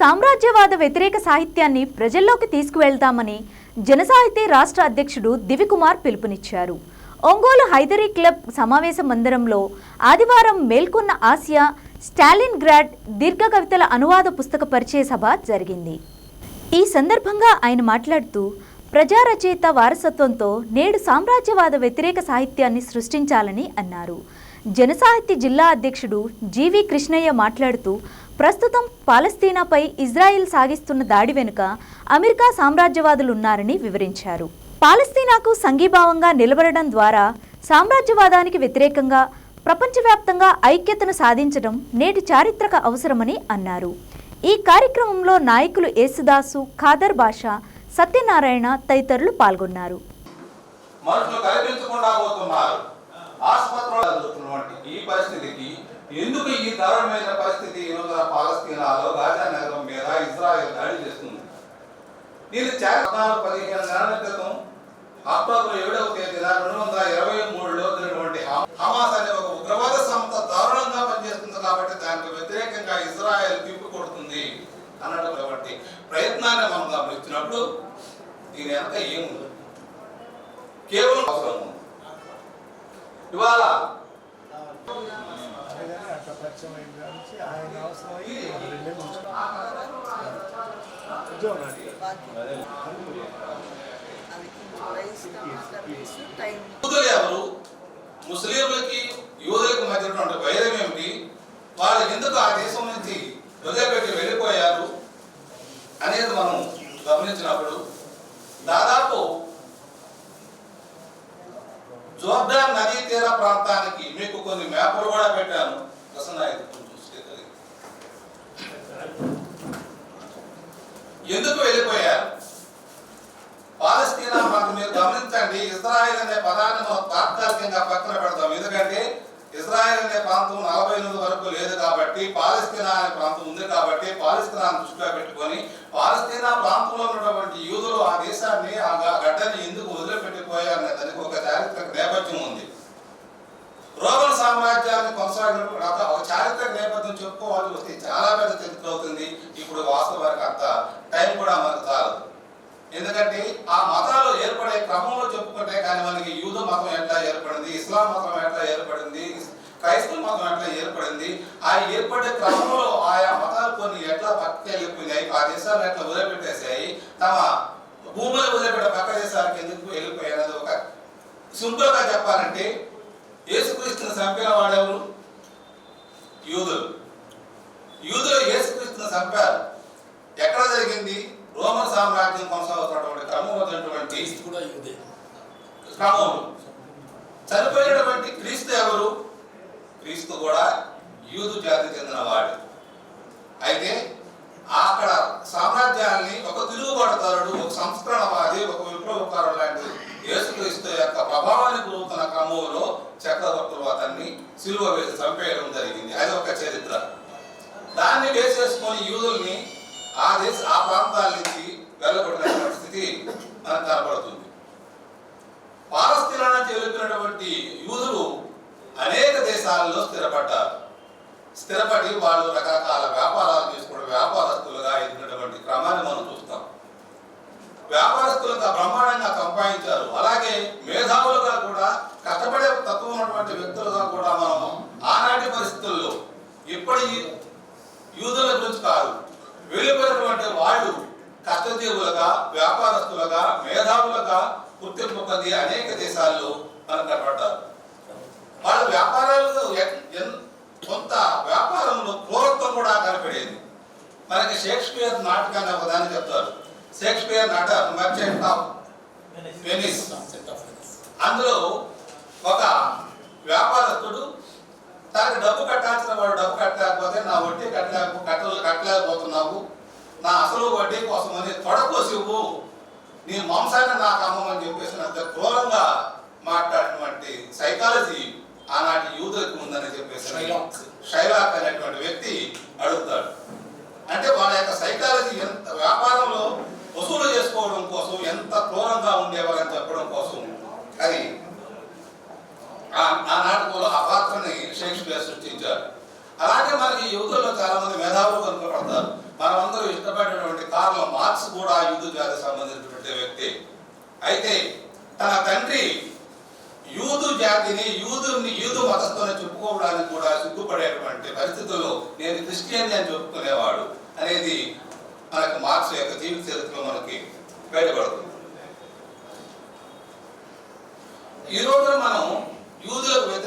సామ్రాజ్యవాద వ్యతిరేక సాహిత్యాన్ని ప్రజల్లోకి తీసుకువెళ్తామని జనసాహితీ రాష్ట్ర అధ్యక్షుడు దివికుమార్ పిలుపునిచ్చారు. ఒంగోలు హైదరీ క్లబ్ సమావేశ మందిరంలో ఆదివారం మేల్కొన్న ఆసియా స్టాలిన్ గ్రాడ్ దీర్ఘ కవితల అనువాద పుస్తక పరిచయ సభ జరిగింది. ఈ సందర్భంగా ఆయన మాట్లాడుతూ ప్రజా రచయిత వారసత్వంతో నేడు సామ్రాజ్యవాద వ్యతిరేక సాహిత్యాన్ని సృష్టించాలని అన్నారు. జనసాహిత్య జిల్లా అధ్యక్షుడు జీవి కృష్ణయ్య మాట్లాడుతూ ప్రస్తుతం పాలస్తీనాపై ఇజ్రాయెల్ సాగిస్తున్న దాడి వెనుక అమెరికా సామ్రాజ్యవాదులు ఉన్నారని వివరించారు. పాలస్తీనాకు సంఘీభావంగా నిలబడడం ద్వారా సామ్రాజ్యవాదానికి వ్యతిరేకంగా ప్రపంచవ్యాప్తంగా ఐక్యతను సాధించడం నేటి చారిత్రక అవసరమని అన్నారు. ఈ కార్యక్రమంలో నాయకులు యేసుదాసు ఖాదర్ బాషా సత్యనారాయణ తదితరులు పాల్గొన్నారు. మనుషులు కనిపించకుండా పోతున్నారు. ఆసుపత్రులు ఈ పరిస్థితికి ఎందుకు ఈ దారుణమైన పరిస్థితి ఈ రోజున పాలస్తీనాలో గాజా నగరం మీద ఇజ్రాయెల్ దాడి చేస్తుంది నేను పద్నాలుగు పదిహేను నెలల క్రితం అక్టోబర్ ఏడవ తేదీన రెండు వందల ఇరవై మూడులో జరిగినటువంటి హమాస్ అనే ఒక ఉగ్రవాద సంస్థ దారుణంగా పనిచేస్తుంది కాబట్టి దానికి వ్యతిరేకంగా ఇజ్రాయెల్ తిప్పి కొడుతుంది అన్నటువంటి ప్రయత్నాన్ని మనం గమనించినప్పుడు దీని వెనక ఏముంది కేవలం అవసరం ఉంది. ఇవాళ అట్లా నుంచి ఆయన అవసరం రెండే ఉద్యోగం ఎవరు? ముస్లింలకి యూదులకి మధ్య ఉన్నటువంటి వైరం ఏమిటి? వాళ్ళు ఎందుకు ఆ దేశం నుంచి వదిలిపెట్టి వెళ్ళిపోయారు అనేది మనం గమనించినప్పుడు దాదాపు జోర్డాన్ నదీ తీర ప్రాంతానికి మీకు కొన్ని మ్యాపులు కూడా పెట్టాను. ప్రసన్నాయుడు చూస్తే ఎందుకు వెళ్ళిపోయారు? పాలస్తీనా మాకు మీరు గమనించండి ఇజ్రాయెల్ అనే పదాన్ని మనం తాత్కాలికంగా పక్కన పెడతాం. ఎందుకంటే ఇజ్రాయెల్ అనే ప్రాంతం నలభై ఎనిమిది వరకు లేదు కాబట్టి పాలస్తీనా అనే ప్రాంతం ఉంది కాబట్టి పాలస్తీనాను దృష్టిలో పెట్టుకొని పాలస్తీనా ప్రాంతంలో ఉన్నటువంటి యూదులు ఆ దేశాన్ని ఆ గడ్డని ఎందుకు వదిలిపెట్టిపోయారు అనే దానికి ఒక చారిత్రక నేపథ్యం ఉంది. రోమన్ సామ్రాజ్యాన్ని కొనసాగినప్పుడు ఒక ఒక చారిత్రక నేపథ్యం చెప్పుకోవాల్సి వస్తే చాలా పెద్ద చరిత్ర అవుతుంది. ఇప్పుడు వాస్తవానికి అంత టైం కూడా మనకు చాలదు ఎందుకంటే ఆ మతాలు ఏర్పడే క్రమంలో చెప్పుకుంటే కానీ మనకి యూద మతం ఎట్లా ఏర్పడింది ఇస్లాం మతం ఎట్లా ఏర్పడింది క్రైస్తవ మతం ఎట్లా ఏర్పడింది ఆ ఏర్పడే క్రమంలో ఆయా మతాలు కొన్ని ఎట్లా పక్కకి వెళ్ళిపోయినాయి ఆ దేశాలను ఎట్లా వదిలిపెట్టేసాయి తమ భూములు వదిలిపెట్టే పక్క దేశాలకు ఎందుకు వెళ్ళిపోయాయి అనేది ఒక సింపుల్గా చెప్పాలంటే యేసుక్రీస్తుని చంపిన వాడెవరు యూదులు. యూదులు యేసుక్రీస్తుని చంపారు. ఎక్కడ జరిగింది? రోమన్ సామ్రాజ్యం కొనసాగుతున్నటువంటి క్రమంలో ఉన్నటువంటి కూడా ఇదే క్రమంలో చనిపోయినటువంటి క్రీస్తు ఎవరు? క్రీస్తు కూడా యూదు జాతికి చెందిన వాడు అయితే అక్కడ సామ్రాజ్యాన్ని ఒక తిరుగుబాటుదారుడు ఒక సంస్కరణవాది ఒక విప్లవకారుడు లాంటి యేసుక్రీస్తు యొక్క ప్రభావాన్ని గురవుతున్న క్రమంలో చక్రవర్తులు అతన్ని సిలువ వేసి చంపేయడం జరిగింది. అది ఒక చరిత్ర. దాన్ని బేస్ చేసుకొని యూదుల్ని ఆ దేశ ఆ ప్రాంతాల నుంచి వెళ్ళబడిన స్థితి మనకు కనపడుతుంది పాలస్తీనా నుంచి వెళ్ళిపోయినటువంటి యూదులు అనేక దేశాలలో స్థిరపడ్డారు. స్థిరపడి వాళ్ళు రకరకాల వ్యాపారాలు చేసుకోవడం వ్యాపారస్తులుగా ఎదిగినటువంటి క్రమాన్ని మనం చూస్తాం. వ్యాపారస్తులుగా బ్రహ్మాండంగా సంపాదించారు అలాగే మేధావులుగా కూడా కష్టపడే తత్వం ఉన్నటువంటి వ్యక్తులుగా కూడా మనం ఆనాటి పరిస్థితుల్లో ఇప్పటి యూదుల గురించి కాదు. వెళ్ళిపోయినటువంటి వాళ్ళు కష్టజీవులుగా వ్యాపారస్తులుగా మేధావులుగా గుర్తింపు పొంది అనేక దేశాల్లో మనకు కనపడ్డారు వాళ్ళ వ్యాపారాలు కొంత వ్యాపారంలో క్రూరత్వం కూడా కనపడేది. మనకి షేక్స్పియర్ నాటకాన్ని ఒకదాన్ని చెప్తారు. షేక్స్పియర్ నాట మర్చెంట్ ఆఫ్ వెనిస్. అందులో ఒక వడ్డీ కట్టలేక కట్టలు కట్టలేకపోతున్నావు. నా అసలు వడ్డీ కోసం అని తొడకోసి ఇవ్వు. నీ మాంసాన్ని నాకు అమ్మమని చెప్పేసి అంత క్రూరంగా మాట్లాడినటువంటి సైకాలజీ ఆనాటి యూదులకు ఉందని చెప్పేసి. షైలాక్ అనేటువంటి వ్యక్తి అడుగుతాడు అంటే వాళ్ళ యొక్క సైకాలజీ ఎంత వ్యాపారంలో వసూలు చేసుకోవడం కోసం ఎంత క్రూరంగా ఉండేవారని చెప్పడం కోసం అది ఆ ఆ నాటకంలో ఆ పాత్రని షేక్స్పియర్ సృష్టించారు అలాగే మనకి యువతుల్లో చాలా మంది మేధావులు కనుకపడతారు మనమందరూ కార్ల మార్క్స్ కూడా యూదు జాతికి సంబంధించినటువంటి వ్యక్తి. అయితే తన తండ్రి యూదు జాతిని యూదుని యూదు మతస్థుని చెప్పుకోవడానికి కూడా సిగ్గుపడేటువంటి పరిస్థితుల్లో నేను క్రిస్టియన్ అని చెప్పుకునేవాడు అనేది మనకు మార్క్స్ యొక్క జీవిత చరిత్రలో మనకి బయటపడుతుంది. ఈ రోజున మనం యూదులకు